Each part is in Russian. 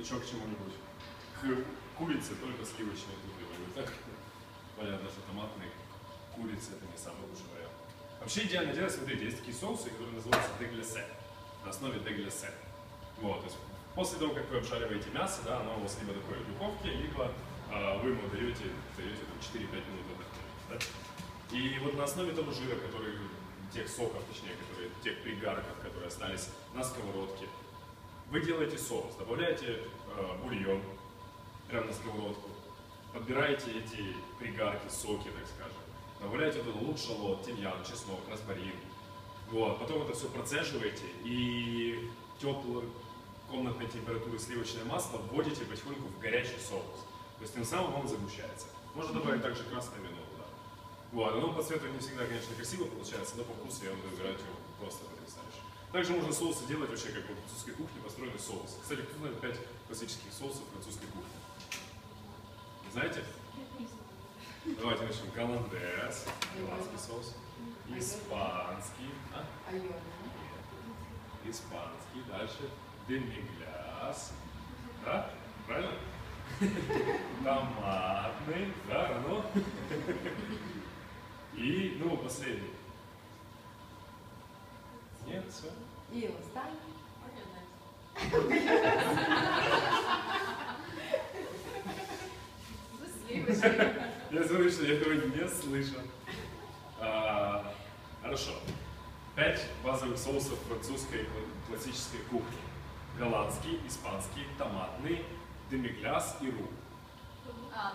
еще к чему-нибудь. К курице только сливочные туда. Так понятно, что томатные курицы это не самый лучший вариант. Вообще идеально делать, смотрите, есть такие соусы, которые называются деглясе, на основе деглясе. Вот, то есть после того, как вы обжариваете мясо, да, оно у вас либо доходит в духовке, либо а, вы ему даете, даете там, 4-5 минут отдохнуть. Да? И вот на основе того жира, который, тех соков, точнее, которые, тех пригарков, которые остались на сковородке, вы делаете соус, добавляете э, бульон прямо на сковородку, подбираете эти пригарки, соки, так скажем, добавляете туда лук, шалот, тимьян, чеснок, розмарин, вот, потом это все процеживаете и теплую комнатной температуры сливочное масло вводите потихоньку в горячий соус. То есть тем самым он загущается. Можно добавить также красное вино туда. Вот, оно по цвету не всегда, конечно, красиво получается, но по вкусу я вам выбирать его просто потрясающе. Также можно соусы делать вообще как в французской кухне, построенный соус. Кстати, кто знает 5 классических соусов французской кухни? Знаете? Давайте начнем. Голландес, голландский соус. Испанский. А? Испанский. Дальше. Демигляс. Да? Правильно? Томатный. Да, Рано. И, ну, последний. Все. І останнє. Я говорю, что я этого не слышал. А, хорошо. Пять базовых соусов французской кла- классической кухни. Голландский, испанский, томатный, демигляс и ру. А,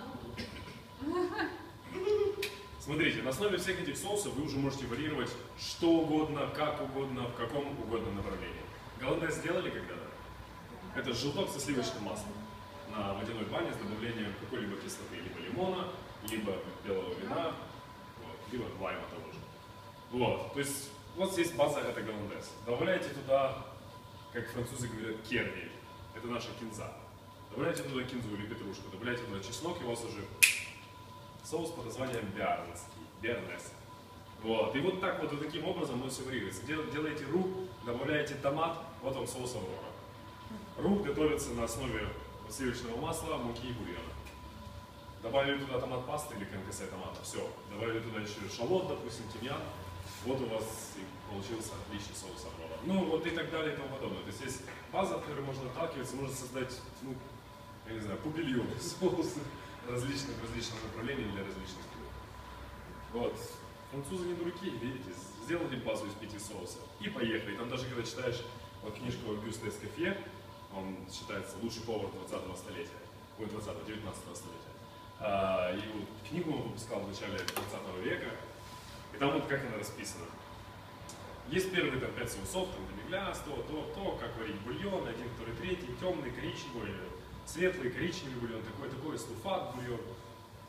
ну, Смотрите, на основе всех этих соусов вы уже можете варьировать что угодно, как угодно, в каком угодно направлении. Голландез сделали когда-то? Это желток со сливочным маслом на водяной бане с добавлением какой-либо кислоты, либо лимона, либо белого вина, вот, либо лайма того же. Вот, то есть у вас есть база, это голландез. Добавляете туда, как французы говорят, керни, это наша кинза. Добавляете туда кинзу или петрушку, добавляете туда чеснок, и у вас уже соус под названием биарнский, бернес. Вот. И вот так вот, вот таким образом оно все варьируется. Дел- Делаете рук, добавляете томат, вот вам соус аврора. Рук готовится на основе сливочного масла, муки и бульона. Добавили туда томат пасты или конкасе томата, все. Добавили туда еще шалот, допустим, тимьян. Вот у вас и получился отличный соус аврора. Ну вот и так далее и тому подобное. То есть есть база, от которой можно отталкиваться, можно создать, ну, я не знаю, пупильон соусы различных, различных направлений для различных блюд. Вот. Французы не дураки, видите, сделали базу из пяти соусов и поехали. Там даже когда читаешь вот книжку Аугюста Эскофье, он считается лучший повар 20-го столетия, ой, 20-го, 19 столетия. А, и вот книгу он выпускал в начале 20 века, и там вот как она расписана. Есть первые там пять соусов, там демигляс, то, то, то, как варить бульон, один, второй, третий, темный, коричневый, светлый, коричневый бульон, такой, такой, стуфат бульон.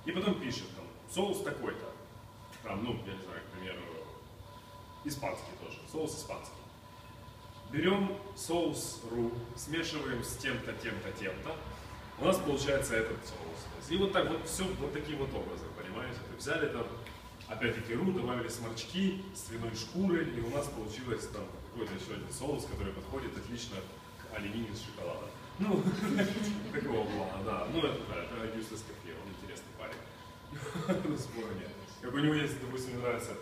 И потом пишет там, соус такой-то. Там, ну, я не знаю, к примеру, испанский тоже, соус испанский. Берем соус ру, смешиваем с тем-то, тем-то, тем-то. У нас получается этот соус. И вот так вот все вот таким вот образом, понимаете? То взяли там, опять-таки, ру, добавили сморчки, свиной шкуры, и у нас получилось там какой-то еще один соус, который подходит отлично к оленине с шоколадом. Ну, такого плана, да. Ну, это, да, это Агюст Эскофье, он интересный парень. Спора нет. Как у него есть, допустим, мне нравится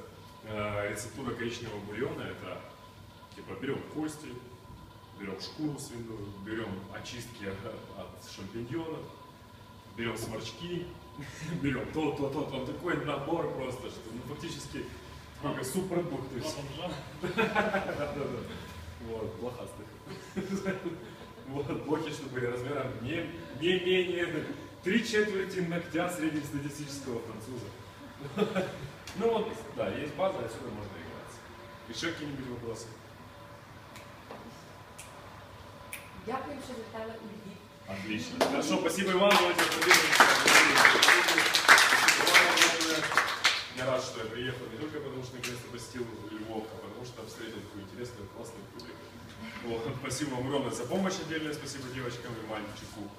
э, рецептура коричневого бульона, это типа берем кости, берем шкуру свиную, берем очистки от, шампиньонов, берем сморчки, берем то, то, то, то. Такой набор просто, что ну, фактически только субпродукт. то есть. Да-да-да. Вот, блохастых. Вот, блоки, что были размером не, не менее три четверти ногтя среднестатистического француза. Ну вот, да, есть база, отсюда можно играться. Еще какие-нибудь вопросы? Завітали у Львів. Отлично. Хорошо, спасибо и вам. Давайте аплодируем. Спасибо вам огромное. Я рад, что я приехал не только потому, что наконец-то посетил Львов, а потому что встретил такую интересную, классную публику. Вот. Спасибо вам огромное за помощь отдельное, спасибо девочкам и мальчику.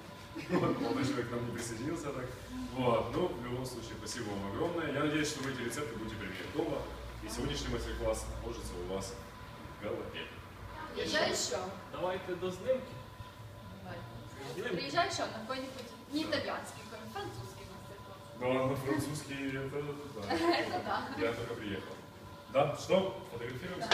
Вот, молодой человек к нам не присоединился так. Вот. Ну, в любом случае, спасибо вам огромное. Я надеюсь, что вы эти рецепты будете применять дома. И сегодняшний мастер-класс отложится у вас в голове. і ще що? Давайте до знимки. Давай. Приезжай еще на какой-нибудь не итальянский, какой-нибудь французский Да, на французский, это да. Я только приехал. Да, что? Фотографируемся?